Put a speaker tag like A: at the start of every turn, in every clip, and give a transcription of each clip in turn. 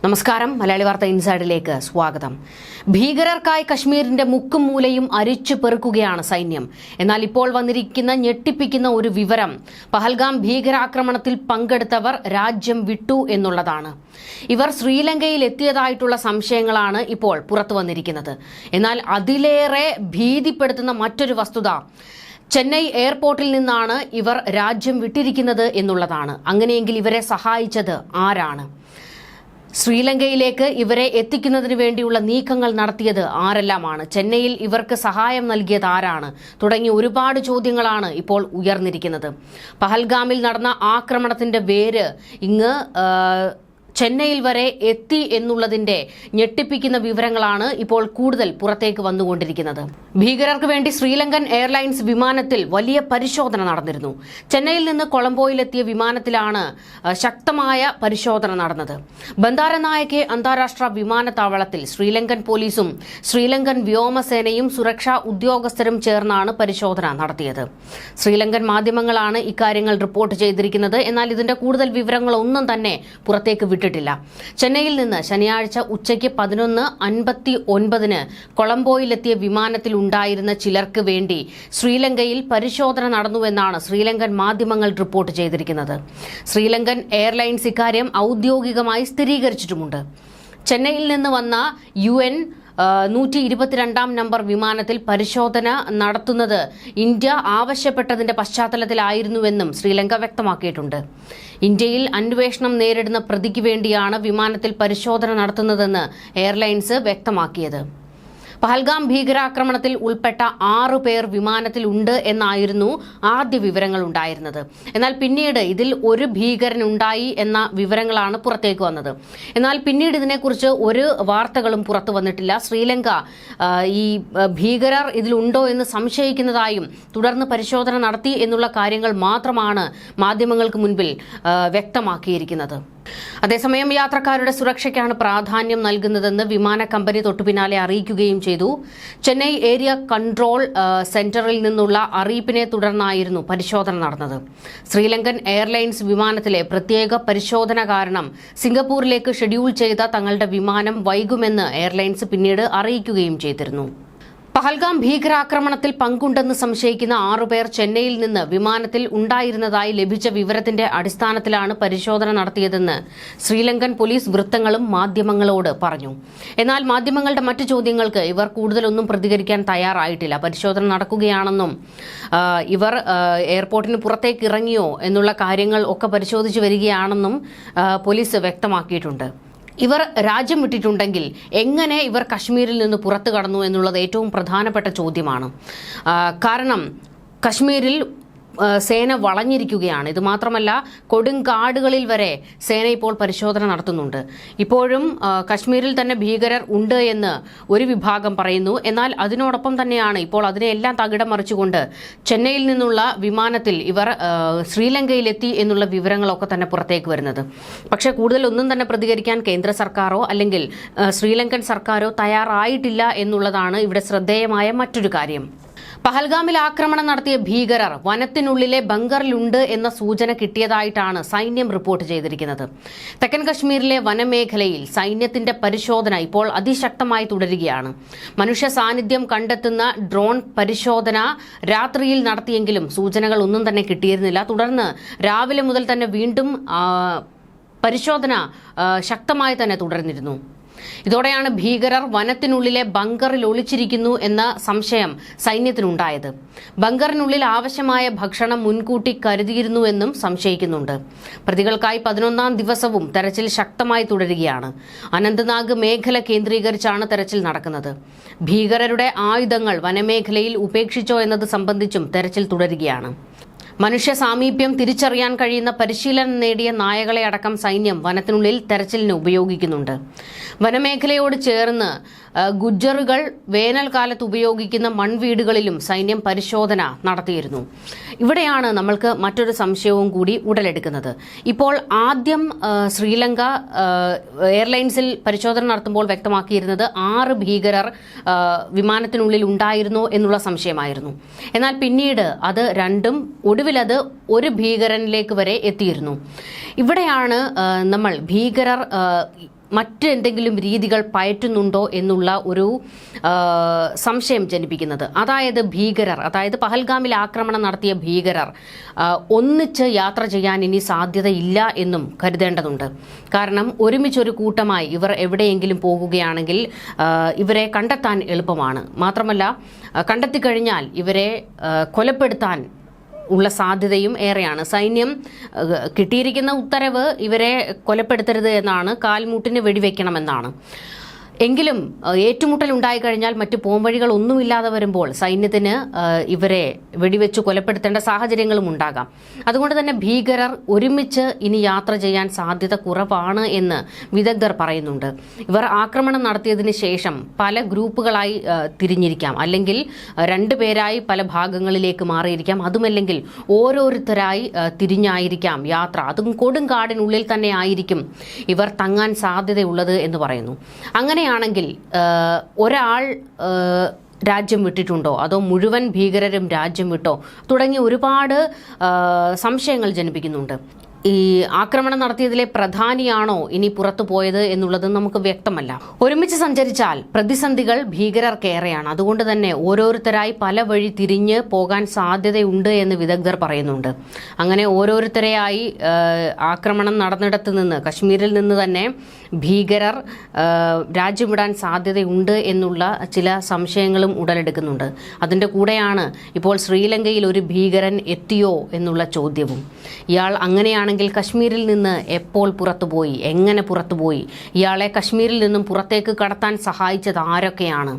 A: നമസ്കാരം. മലയാളി വാർത്ത ഇൻസൈഡിലേക്ക് സ്വാഗതം. ഭീകരർക്കായി കശ്മീരിന്റെ മുക്കും മൂലയും അരിച്ചു പെറുക്കുകയാണ് സൈന്യം. എന്നാൽ ഇപ്പോൾ വന്നിരിക്കുന്ന ഞെട്ടിപ്പിക്കുന്ന ഒരു വിവരം പഹൽഗാം ഭീകരാക്രമണത്തിൽ പങ്കെടുത്തവർ രാജ്യം വിട്ടു എന്നുള്ളതാണ്. ഇവർ ശ്രീലങ്കയിൽ എത്തിയതായിട്ടുള്ള സംശയങ്ങളാണ് ഇപ്പോൾ പുറത്തു വന്നിരിക്കുന്നത്. എന്നാൽ അതിലേറെ ഭീതിപ്പെടുത്തുന്ന മറ്റൊരു വസ്തുത ചെന്നൈ എയർപോർട്ടിൽ നിന്നാണ് ഇവർ രാജ്യം വിട്ടിരിക്കുന്നത് എന്നുള്ളതാണ്. അങ്ങനെയെങ്കിൽ ഇവരെ സഹായിച്ചത് ആരാണ്? ശ്രീലങ്കയിലേക്ക് ഇവരെ എത്തിക്കുന്നതിന് വേണ്ടിയുള്ള നീക്കങ്ങൾ നടത്തിയത് ആരെല്ലാമാണ്? ചെന്നൈയിൽ ഇവർക്ക് സഹായം നൽകിയത് ആരാണ്? തുടങ്ങി ഒരുപാട് ചോദ്യങ്ങളാണ് ഇപ്പോൾ ഉയർന്നിരിക്കുന്നത്. പഹൽഗാമിൽ നടന്ന ആക്രമണത്തിന്റെ വേര് ഇങ്ങ് ചെന്നൈയിൽ വരെ എത്തി എന്നുള്ളതിന്റെ ഞെട്ടിപ്പിക്കുന്ന വിവരങ്ങളാണ് ഇപ്പോൾ കൂടുതൽ പുറത്തേക്ക് വന്നുകൊണ്ടിരിക്കുന്നത്. ഭീകരർക്ക് വേണ്ടി ശ്രീലങ്കൻ എയർലൈൻസ് വിമാനത്തിൽ വലിയ പരിശോധന നടന്നിരുന്നു. ചെന്നൈയിൽ നിന്ന് കൊളംബോയിലെത്തിയ വിമാനത്തിലാണ് ശക്തമായ പരിശോധന നടന്നത്. ബന്ദാരനായകെ അന്താരാഷ്ട്ര വിമാനത്താവളത്തിൽ ശ്രീലങ്കൻ പോലീസും ശ്രീലങ്കൻ വ്യോമസേനയും സുരക്ഷാ ഉദ്യോഗസ്ഥരും ചേർന്നാണ് പരിശോധന നടത്തിയത്. ശ്രീലങ്കൻ മാധ്യമങ്ങളാണ് ഇക്കാര്യങ്ങൾ റിപ്പോർട്ട് ചെയ്തിരിക്കുന്നത്. എന്നാൽ ഇതിന്റെ കൂടുതൽ വിവരങ്ങളൊന്നും തന്നെ പുറത്തേക്ക് വിട്ടിട്ടില്ല ചെന്നൈയിൽ നിന്ന് ശനിയാഴ്ച ഉച്ചയ്ക്ക് പതിനൊന്ന് അൻപത്തി ഒൻപതിന് കൊളംബോയിലെത്തിയ വിമാനത്തിൽ ഉണ്ടായിരുന്ന ചിലർക്ക് വേണ്ടി ശ്രീലങ്കയിൽ പരിശോധന നടന്നുവെന്നാണ് ശ്രീലങ്കൻ മാധ്യമങ്ങൾ റിപ്പോർട്ട് ചെയ്തിരിക്കുന്നത്. ശ്രീലങ്കൻ എയർലൈൻസ് ഇക്കാര്യം ഔദ്യോഗികമായി സ്ഥിരീകരിച്ചിട്ടുമുണ്ട്. ചെന്നൈയിൽ നിന്ന് വന്ന യു എൻ നൂറ്റി ഇരുപത്തിരണ്ടാം നമ്പർ വിമാനത്തിൽ പരിശോധന നടത്തുന്നത് ഇന്ത്യ ആവശ്യപ്പെട്ടതിന്റെ പശ്ചാത്തലത്തിലായിരുന്നുവെന്നും ശ്രീലങ്ക വ്യക്തമാക്കിയിട്ടുണ്ട്. ഇന്ത്യയിൽ അന്വേഷണം നേരിടുന്ന പ്രതിക്ക് വേണ്ടിയാണ് വിമാനത്തിൽ പരിശോധന നടത്തുന്നതെന്ന് എയർലൈൻസ് വ്യക്തമാക്കിയത്. പഹൽഗാം ഭീകരാക്രമണത്തിൽ ഉൾപ്പെട്ട ആറു പേർ വിമാനത്തിലുണ്ട് എന്നായിരുന്നു ആദ്യ വിവരങ്ങൾ ഉണ്ടായിരുന്നത്. എന്നാൽ പിന്നീട് ഇതിൽ ഒരു ഭീകരൻ ഉണ്ടായി എന്ന വിവരങ്ങളാണ് പുറത്തേക്ക് വന്നത്. എന്നാൽ പിന്നീട് ഇതിനെക്കുറിച്ച് ഒരു വാർത്തകളും പുറത്തു വന്നിട്ടില്ല. ശ്രീലങ്ക ഈ ഭീകരർ ഇതിലുണ്ടോ എന്ന് സംശയിക്കുന്നതായും തുടർന്ന് പരിശോധന നടത്തി എന്നുള്ള കാര്യങ്ങൾ മാത്രമാണ് മാധ്യമങ്ങൾക്ക് മുൻപിൽ വ്യക്തമാക്കിയിരിക്കുന്നത്. അതേസമയം യാത്രക്കാരുടെ സുരക്ഷയ്ക്കാണ് പ്രാധാന്യം നൽകുന്നതെന്ന് വിമാന കമ്പനി തൊട്ടുപിന്നാലെ അറിയിക്കുകയും ചെയ്തു. ചെന്നൈ ഏരിയ കൺട്രോൾ സെന്ററിൽ നിന്നുള്ള അറിയിപ്പിനെ തുടർന്നായിരുന്നു പരിശോധന നടന്നത്. ശ്രീലങ്കൻ എയർലൈൻസ് വിമാനത്തിലെ പ്രത്യേക പരിശോധന കാരണം സിംഗപ്പൂരിലേക്ക് ഷെഡ്യൂൾ ചെയ്ത തങ്ങളുടെ വിമാനം വൈകുമെന്ന് എയർലൈൻസ് പിന്നീട് അറിയിക്കുകയും ചെയ്തിരുന്നു. പഹൽഗാം ഭീകരാക്രമണത്തിൽ പങ്കുണ്ടെന്ന് സംശയിക്കുന്ന ആറുപേർ ചെന്നൈയിൽ നിന്ന് വിമാനത്തിൽ ഉണ്ടായിരുന്നതായി ലഭിച്ച വിവരത്തിന്റെ അടിസ്ഥാനത്തിലാണ് പരിശോധന നടത്തിയതെന്ന് ശ്രീലങ്കൻ പോലീസ് വൃത്തങ്ങളും മാധ്യമങ്ങളോട് പറഞ്ഞു. എന്നാൽ മാധ്യമങ്ങളുടെ മറ്റു ചോദ്യങ്ങൾക്ക് ഇവർ കൂടുതലൊന്നും പ്രതികരിക്കാൻ തയ്യാറായിട്ടില്ല. പരിശോധന നടക്കുകയാണെന്നും ഇവർ എയർപോർട്ടിന് പുറത്തേക്ക് ഇറങ്ങിയോ എന്നുള്ള കാര്യങ്ങൾ ഒക്കെ പരിശോധിച്ചു വരികയാണെന്നും പോലീസ് വ്യക്തമാക്കിയിട്ടുണ്ട്. ഇവർ രാജ്യം വിട്ടിട്ടുണ്ടെങ്കിൽ എങ്ങനെ ഇവർ കശ്മീരിൽ നിന്ന് പുറത്തു കടന്നു എന്നുള്ളത് ഏറ്റവും പ്രധാനപ്പെട്ട ചോദ്യമാണ്. കാരണം കശ്മീരിൽ സേന വളഞ്ഞിരിക്കുകയാണ്. ഇത് മാത്രമല്ല കൊടുങ്കാടുകളിൽ വരെ സേന ഇപ്പോൾ പരിശോധന നടത്തുന്നുണ്ട്. ഇപ്പോഴും കശ്മീരിൽ തന്നെ ഭീകരർ ഉണ്ട് എന്ന് ഒരു വിഭാഗം പറയുന്നു. എന്നാൽ അതിനോടൊപ്പം തന്നെയാണ് ഇപ്പോൾ അതിനെല്ലാം തകിടം മറിച്ചുകൊണ്ട് ചെന്നൈയിൽ നിന്നുള്ള വിമാനത്തിൽ ഇവർ ശ്രീലങ്കയിലെത്തി എന്നുള്ള വിവരങ്ങളൊക്കെ തന്നെ പുറത്തേക്ക് വരുന്നത്. പക്ഷേ കൂടുതൽ ഒന്നും തന്നെ പ്രതികരിക്കാൻ കേന്ദ്ര സർക്കാരോ അല്ലെങ്കിൽ ശ്രീലങ്കൻ സർക്കാരോ തയ്യാറായിട്ടില്ല എന്നുള്ളതാണ് ഇവിടെ ശ്രദ്ധേയമായ മറ്റൊരു കാര്യം. പഹൽഗാമിൽ ആക്രമണം നടത്തിയ ഭീകരർ വനത്തിനുള്ളിലെ ബങ്കറിലുണ്ട് എന്ന സൂചന കിട്ടിയതായിട്ടാണ് സൈന്യം റിപ്പോർട്ട് ചെയ്തിരിക്കുന്നത്. തെക്കൻ കശ്മീരിലെ വനമേഖലയിൽ സൈന്യത്തിന്റെ പരിശോധന ഇപ്പോൾ അതിശക്തമായി തുടരുകയാണ്. മനുഷ്യ സാന്നിധ്യം കണ്ടെത്തുന്ന ഡ്രോൺ പരിശോധന രാത്രിയിൽ നടത്തിയെങ്കിലും സൂചനകൾ ഒന്നും തന്നെ കിട്ടിയിരുന്നില്ല. തുടർന്ന് രാവിലെ മുതൽ തന്നെ വീണ്ടും പരിശോധന ശക്തമായി തന്നെ തുടർന്നിരുന്നു. ഇതോടെയാണ് ഭീകരർ വനത്തിനുള്ളിലെ ബങ്കറിൽ ഒളിച്ചിരിക്കുന്നു എന്ന സംശയം സൈന്യത്തിനുണ്ടായത്. ബങ്കറിനുള്ളിൽ ആവശ്യമായ ഭക്ഷണം മുൻകൂട്ടി കരുതിയിരുന്നുവെന്നും സംശയിക്കുന്നുണ്ട്. പ്രതികൾക്കായി പതിനൊന്നാം ദിവസവും തെരച്ചിൽ ശക്തമായി തുടരുകയാണ്. അനന്ത്നാഗ് മേഖല കേന്ദ്രീകരിച്ചാണ് തെരച്ചിൽ നടക്കുന്നത്. ഭീകരരുടെ ആയുധങ്ങൾ വനമേഖലയിൽ ഉപേക്ഷിച്ചോ എന്നത് സംബന്ധിച്ചും തെരച്ചിൽ തുടരുകയാണ്. മനുഷ്യ സാമീപ്യം തിരിച്ചറിയാൻ കഴിയുന്ന പരിശീലനം നേടിയ നായകളെ അടക്കം സൈന്യം വനത്തിനുള്ളിൽ തെരച്ചിലിന് ഉപയോഗിക്കുന്നുണ്ട്. വനമേഖലയോട് ചേർന്ന് ഗുജ്ജറുകൾ വേനൽക്കാലത്ത് ഉപയോഗിക്കുന്ന മൺവീടുകളിലും സൈന്യം പരിശോധന നടത്തിയിരുന്നു. ഇവിടെയാണ് നമ്മൾക്ക് മറ്റൊരു സംശയവും കൂടി ഉടലെടുക്കുന്നത്. ഇപ്പോൾ ആദ്യം ശ്രീലങ്ക എയർലൈൻസിൽ പരിശോധന നടത്തുമ്പോൾ വ്യക്തമാക്കിയിരുന്നത് ആറ് ഭീകരർ വിമാനത്തിനുള്ളിൽ ഉണ്ടായിരുന്നു എന്നുള്ള സംശയമായിരുന്നു. എന്നാൽ പിന്നീട് അത് രണ്ടും ഒടുവിലത് ഒരു ഭീകരനിലേക്ക് വരെ എത്തിയിരുന്നു. ഇവിടെയാണ് നമ്മൾ ഭീകരർ മറ്റെന്തെങ്കിലും രീതികൾ പയറ്റുന്നുണ്ടോ എന്നുള്ള ഒരു സംശയം ജനിപ്പിക്കുന്നത്. അതായത് ഭീകരർ അതായത് പഹൽഗാമിൽ ആക്രമണം നടത്തിയ ഭീകരർ ഒന്നിച്ച് യാത്ര ചെയ്യാൻ ഇനി സാധ്യതയില്ല എന്നും കരുതേണ്ടതുണ്ട്. കാരണം ഒരുമിച്ചൊരു കൂട്ടമായി ഇവർ എവിടെയെങ്കിലും പോകുകയാണെങ്കിൽ ഇവരെ കണ്ടെത്താൻ എളുപ്പമാണ്. മാത്രമല്ല കണ്ടെത്തിക്കഴിഞ്ഞാൽ ഇവരെ കൊലപ്പെടുത്താൻ ഉള്ള സാധ്യതയും ഏറെയാണ്. സൈന്യം കിട്ടിയിരിക്കുന്ന ഉത്തരവ് ഇവരെ കൊലപ്പെടുത്തരുത് എന്നാണ് കാൽമൂട്ടിന് വെടിവെക്കണമെന്നാണ്. എങ്കിലും ഏറ്റുമുട്ടൽ ഉണ്ടായിക്കഴിഞ്ഞാൽ മറ്റു പോംവഴികൾ ഒന്നുമില്ലാതെ വരുമ്പോൾ സൈന്യത്തിന് ഇവരെ വെടിവെച്ച് കൊലപ്പെടുത്തേണ്ട സാഹചര്യങ്ങളും ഉണ്ടാകാം. അതുകൊണ്ട് തന്നെ ഭീകരർ ഒരുമിച്ച് ഇനി യാത്ര ചെയ്യാൻ സാധ്യത കുറവാണ് എന്ന് വിദഗ്ധർ പറയുന്നുണ്ട്. ഇവർ ആക്രമണം നടത്തിയതിന് ശേഷം പല ഗ്രൂപ്പുകളായി തിരിഞ്ഞിരിക്കാം. അല്ലെങ്കിൽ രണ്ടു പേരായി പല ഭാഗങ്ങളിലേക്ക് മാറിയിരിക്കാം. അതുമല്ലെങ്കിൽ ഓരോരുത്തരായി തിരിഞ്ഞായിരിക്കാം യാത്ര. അതും കൊടുങ്കാടിനുള്ളിൽ തന്നെ ആയിരിക്കും ഇവർ തങ്ങാൻ സാധ്യതയുള്ളത് എന്ന് പറയുന്നു. അങ്ങനെയാണെങ്കിൽ ഒരാൾ രാജ്യം വിട്ടിട്ടുണ്ടോ? അതോ മുഴുവൻ ഭീകരരും രാജ്യം വിട്ടോ? തുടങ്ങി ഒരുപാട് സംശയങ്ങൾ ജനിപ്പിക്കുന്നുണ്ട്. ഈ ആക്രമണം നടത്തിയതിലെ പ്രധാനിയാണോ ഇനി പുറത്തു പോയത് എന്നുള്ളത് നമുക്ക് വ്യക്തമല്ല. ഒരുമിച്ച് സഞ്ചരിച്ചാൽ പ്രതിസന്ധികൾ ഭീകരർക്കേറെയാണ്. അതുകൊണ്ട് തന്നെ ഓരോരുത്തരായി പല വഴി തിരിഞ്ഞ് പോകാൻ സാധ്യതയുണ്ട് എന്ന് വിദഗ്ധർ പറയുന്നുണ്ട്. അങ്ങനെ ഓരോരുത്തരെയായി ആക്രമണം നടന്നിടത്ത് നിന്ന് കശ്മീരിൽ നിന്ന് തന്നെ ഭീകരർ രാജ്യമിടാൻ സാധ്യതയുണ്ട് എന്നുള്ള ചില സംശയങ്ങളും ഉടലെടുക്കുന്നുണ്ട്. അതിന്റെ കൂടെയാണ് ഇപ്പോൾ ശ്രീലങ്കയിൽ ഒരു ഭീകരൻ എത്തിയോ എന്നുള്ള ചോദ്യവും. ഇയാൾ അങ്ങനെയാണെങ്കിൽ കശ്മീരിൽ നിന്ന് എപ്പോൾ പുറത്തുപോയി? എങ്ങനെ പുറത്തുപോയി? ഇയാളെ കശ്മീരിൽ നിന്നും പുറത്തേക്ക് കടത്താൻ സഹായിച്ചത് ആരൊക്കെയാണ്?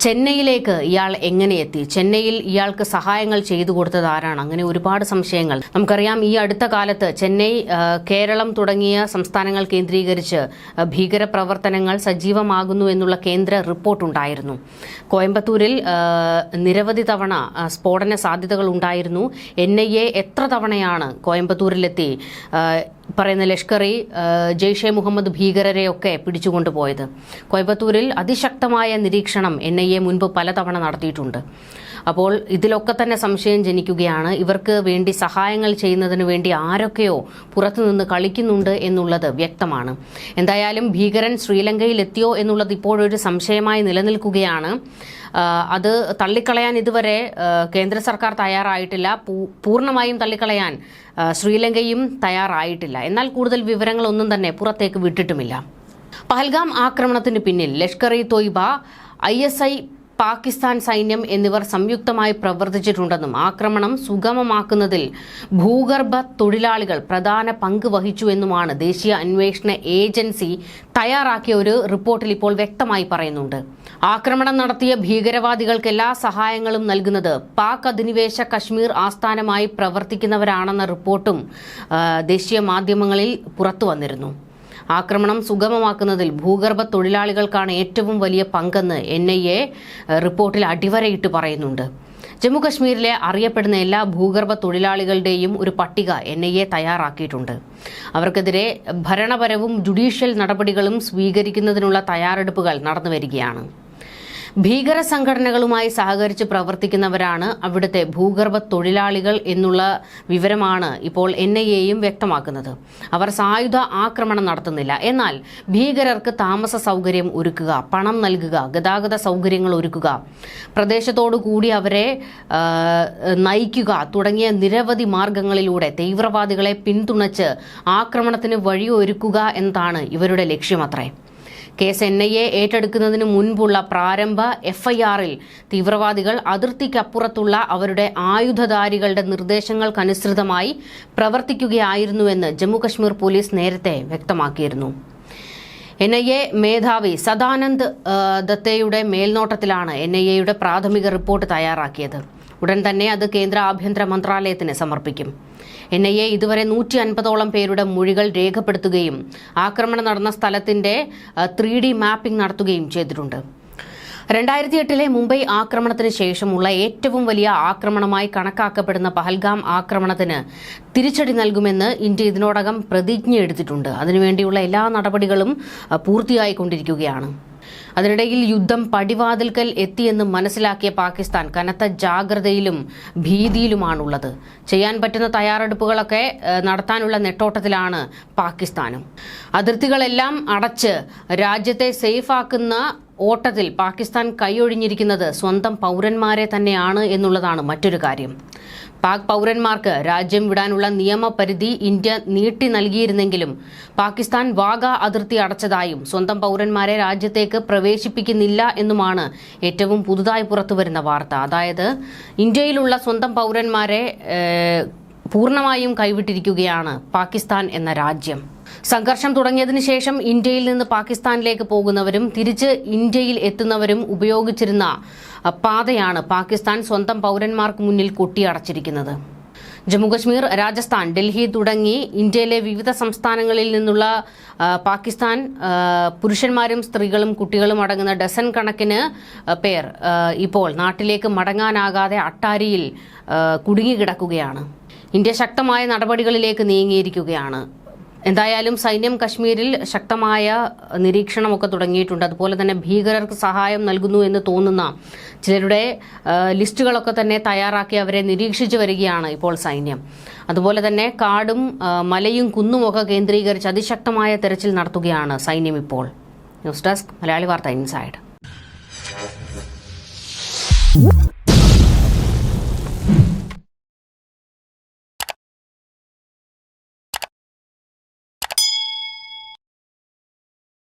A: ചെന്നൈയിലേക്ക് ഇയാൾ എങ്ങനെ എത്തി? ചെന്നൈയിൽ ഇയാൾക്ക് സഹായങ്ങൾ ചെയ്തു കൊടുത്തത് ആരാണ്? അങ്ങനെ ഒരുപാട് സംശയങ്ങൾ. നമുക്കറിയാം ഈ അടുത്ത കാലത്ത് ചെന്നൈ കേരളം തുടങ്ങിയ സംസ്ഥാനങ്ങൾ കേന്ദ്രീകരിച്ച് ഭീകര പ്രവർത്തനങ്ങൾ സജീവമാകുന്നു എന്നുള്ള കേന്ദ്ര റിപ്പോർട്ടുണ്ടായിരുന്നു. കോയമ്പത്തൂരിൽ നിരവധി തവണ സ്ഫോടന സാധ്യതകൾ ഉണ്ടായിരുന്നു. എൻ ഐ എ എത്ര തവണയാണ് കോയമ്പത്തൂരിലെത്തി? പറയുന്ന ലഷ്കർ ഇ ജെയ്ഷെ മുഹമ്മദ് ഭീകരരെയൊക്കെ പിടിച്ചുകൊണ്ടുപോയത്. കോയമ്പത്തൂരിൽ അതിശക്തമായ നിരീക്ഷണം എൻ ഐ എ മുൻപ് പലതവണ നടത്തിയിട്ടുണ്ട്. അപ്പോൾ ഇതിലൊക്കെ തന്നെ സംശയം ജനിക്കുകയാണ്. ഇവർക്ക് വേണ്ടി സഹായങ്ങൾ ചെയ്യുന്നതിന് വേണ്ടി ആരൊക്കെയോ പുറത്തുനിന്ന് കളിക്കുന്നുണ്ട് എന്നുള്ളത് വ്യക്തമാണ്. എന്തായാലും ഭീകരൻ ശ്രീലങ്കയിൽ എത്തിയോ എന്നുള്ളത് ഇപ്പോഴൊരു സംശയമായി നിലനിൽക്കുകയാണ്. അത് തള്ളിക്കളയാൻ ഇതുവരെ കേന്ദ്ര സർക്കാർ തയ്യാറായിട്ടില്ല. പൂർണമായും തള്ളിക്കളയാൻ ശ്രീലങ്കയും തയ്യാറായിട്ടില്ല. എന്നാൽ കൂടുതൽ വിവരങ്ങളൊന്നും തന്നെ പുറത്തേക്ക് വിട്ടിട്ടുമില്ല. പഹൽഗാം ആക്രമണത്തിന് പിന്നിൽ Lashkar e Toiba I S I Pakistan സൈന്യം എന്നിവർ സംയുക്തമായി പ്രവർത്തിച്ചിട്ടുണ്ടെന്നും ആക്രമണം സുഗമമാക്കുന്നതിൽ ഭൂഗർഭ തൊഴിലാളികൾ പ്രധാന പങ്ക് വഹിച്ചുവെന്നുമാണ് ദേശീയ അന്വേഷണ ഏജൻസി തയ്യാറാക്കിയ ഒരു റിപ്പോർട്ടിൽ ഇപ്പോൾ വ്യക്തമായി പറയുന്നുണ്ട്. ആക്രമണം നടത്തിയ ഭീകരവാദികൾക്ക് എല്ലാ സഹായങ്ങളും നൽകുന്നത് പാക് അധിനിവേശ കശ്മീർ ആസ്ഥാനമായി പ്രവർത്തിക്കുന്നവരാണെന്ന റിപ്പോർട്ടും ദേശീയ മാധ്യമങ്ങളിൽ പുറത്തു വന്നിരുന്നു ആക്രമണം സുഗമമാക്കുന്നതിൽ ഭൂഗർഭ തൊഴിലാളികൾക്കാണ് ഏറ്റവും വലിയ പങ്കെന്ന് എൻ ഐ എ റിപ്പോർട്ടിൽ അടിവരയിട്ട് പറയുന്നുണ്ട്. ജമ്മുകശ്മീരിലെ അറിയപ്പെടുന്ന എല്ലാ ഭൂഗർഭ തൊഴിലാളികളുടെയും ഒരു പട്ടിക എൻ ഐ എ തയ്യാറാക്കിയിട്ടുണ്ട്. അവർക്കെതിരെ ഭരണപരവും ജുഡീഷ്യൽ നടപടികളും സ്വീകരിക്കുന്നതിനുള്ള തയ്യാറെടുപ്പുകൾ നടന്നുവരികയാണ്. ഭീകര സംഘടനകളുമായി സഹകരിച്ച് പ്രവർത്തിക്കുന്നവരാണ് അവിടുത്തെ ഭൂഗർഭ തൊഴിലാളികൾ എന്നുള്ള വിവരമാണ് ഇപ്പോൾ എൻ ഐ എയും വ്യക്തമാക്കുന്നത്. അവർ സായുധ ആക്രമണം നടത്തുന്നില്ല. എന്നാൽ ഭീകരർക്ക് താമസ സൗകര്യം ഒരുക്കുക പണം നൽകുക ഗതാഗത സൗകര്യങ്ങൾ ഒരുക്കുക പ്രദേശത്തോടു കൂടി അവരെ നയിക്കുക തുടങ്ങിയ നിരവധി മാർഗങ്ങളിലൂടെ തീവ്രവാദികളെ പിന്തുണച്ച് ആക്രമണത്തിന് വഴിയൊരുക്കുക എന്നതാണ് ഇവരുടെ ലക്ഷ്യമത്രേ. കേസ് എൻ ഐ എ ഏറ്റെടുക്കുന്നതിന് മുൻപുള്ള പ്രാരംഭ എഫ്ഐആറിൽ തീവ്രവാദികൾ അതിർത്തിക്കപ്പുറത്തുള്ള അവരുടെ ആയുധധാരികളുടെ നിർദ്ദേശങ്ങൾക്കനുസൃതമായി പ്രവർത്തിക്കുകയായിരുന്നുവെന്ന് ജമ്മുകശ്മീർ പോലീസ് നേരത്തെ വ്യക്തമാക്കിയിരുന്നു. എൻ ഐ എ മേധാവി സദാനന്ദ് ദത്തയുടെ മേൽനോട്ടത്തിലാണ് എൻ ഐ എയുടെ പ്രാഥമിക റിപ്പോർട്ട് തയ്യാറാക്കിയത്. ഉടൻ തന്നെ അത് കേന്ദ്ര ആഭ്യന്തര മന്ത്രാലയത്തിന് സമർപ്പിക്കും. എൻ ഐ എ ഇതുവരെ നൂറ്റി അൻപതോളം പേരുടെ മൊഴികൾ രേഖപ്പെടുത്തുകയും ആക്രമണം നടന്ന സ്ഥലത്തിന്റെ ത്രീ ഡി മാപ്പിംഗ് നടത്തുകയും ചെയ്തിട്ടുണ്ട്. രണ്ടായിരത്തി എട്ടിലെ മുംബൈ ആക്രമണത്തിന് ശേഷമുള്ള ഏറ്റവും വലിയ ആക്രമണമായി കണക്കാക്കപ്പെടുന്ന പഹൽഗാം ആക്രമണത്തിന് തിരിച്ചടി നൽകുമെന്ന് ഇന്ത്യ ഇതിനോടകം പ്രതിജ്ഞ എടുത്തിട്ടുണ്ട് അതിനുവേണ്ടിയുള്ള എല്ലാ നടപടികളും പൂർത്തിയായിക്കൊണ്ടിരിക്കുകയാണ്. അതിനിടയിൽ യുദ്ധം പടിവാതിൽക്കൽ എത്തിയെന്ന് മനസ്സിലാക്കിയ പാകിസ്ഥാൻ കനത്ത ജാഗ്രതയിലും ഭീതിയിലുമാണുള്ളത്. ചെയ്യാൻ പറ്റുന്ന തയ്യാറെടുപ്പുകളൊക്കെ നടത്താനുള്ള നെട്ടോട്ടത്തിലാണ് പാകിസ്ഥാനും. അതിർത്തികളെല്ലാം അടച്ച് രാജ്യത്തെ സേഫാക്കുന്ന ഓട്ടത്തിൽ പാകിസ്ഥാൻ കൈയൊഴിഞ്ഞിരിക്കുന്നത് സ്വന്തം പൗരന്മാരെ തന്നെയാണ് എന്നുള്ളതാണ് മറ്റൊരു കാര്യം. പാക് പൗരന്മാർക്ക് രാജ്യം വിടാനുള്ള നിയമപരിധി ഇന്ത്യ നീട്ടി നൽകിയിരുന്നെങ്കിലും പാകിസ്ഥാൻ വാഗ അതിർത്തി അടച്ചതായും സ്വന്തം പൗരന്മാരെ രാജ്യത്തേക്ക് പ്രവേശിപ്പിക്കുന്നില്ല എന്നുമാണ് ഏറ്റവും പുതുതായി പുറത്തുവരുന്ന വാർത്ത. അതായത് ഇന്ത്യയിലുള്ള സ്വന്തം പൗരന്മാരെ പൂർണമായും കൈവിട്ടിരിക്കുകയാണ് പാകിസ്ഥാൻ എന്ന രാജ്യം. സംഘർഷം തുടങ്ങിയതിനു ശേഷം ഇന്ത്യയിൽ നിന്ന് പാകിസ്ഥാനിലേക്ക് പോകുന്നവരും തിരിച്ച് ഇന്ത്യയിൽ എത്തുന്നവരും ഉപയോഗിച്ചിരുന്ന പാതയാണ് പാകിസ്ഥാൻ സ്വന്തം പൗരന്മാർക്ക് മുന്നിൽ കൊട്ടിയടച്ചിരിക്കുന്നത്. ജമ്മുകശ്മീർ രാജസ്ഥാൻ ഡൽഹി തുടങ്ങി ഇന്ത്യയിലെ വിവിധ സംസ്ഥാനങ്ങളിൽ നിന്നുള്ള പാകിസ്ഥാൻ പുരുഷന്മാരും സ്ത്രീകളും കുട്ടികളും അടങ്ങുന്ന ഡസൻ കണക്കിന് പേർ ഇപ്പോൾ നാട്ടിലേക്ക് മടങ്ങാനാകാതെ അട്ടാരിയിൽ കുടുങ്ങിക്കിടക്കുകയാണ്. ഇന്ത്യ ശക്തമായ നടപടികളിലേക്ക് നീങ്ങിയിരിക്കുകയാണ്. എന്തായാലും സൈന്യം കശ്മീരിൽ ശക്തമായ നിരീക്ഷണമൊക്കെ തുടങ്ങിയിട്ടുണ്ട്. അതുപോലെ തന്നെ ഭീകരർക്ക് സഹായം നൽകുന്നു എന്ന് തോന്നുന്ന ചിലരുടെ ലിസ്റ്റുകളൊക്കെ തന്നെ തയ്യാറാക്കി അവരെ നിരീക്ഷിച്ചു വരികയാണ് ഇപ്പോൾ സൈന്യം. അതുപോലെ തന്നെ കാടും മലയും കുന്നുമൊക്കെ കേന്ദ്രീകരിച്ച് അതിശക്തമായ തെരച്ചിൽ നടത്തുകയാണ് സൈന്യം ഇപ്പോൾ. ന്യൂസ് ഡെസ്ക് മലയാളി വാർത്ത ഇൻസൈഡ്.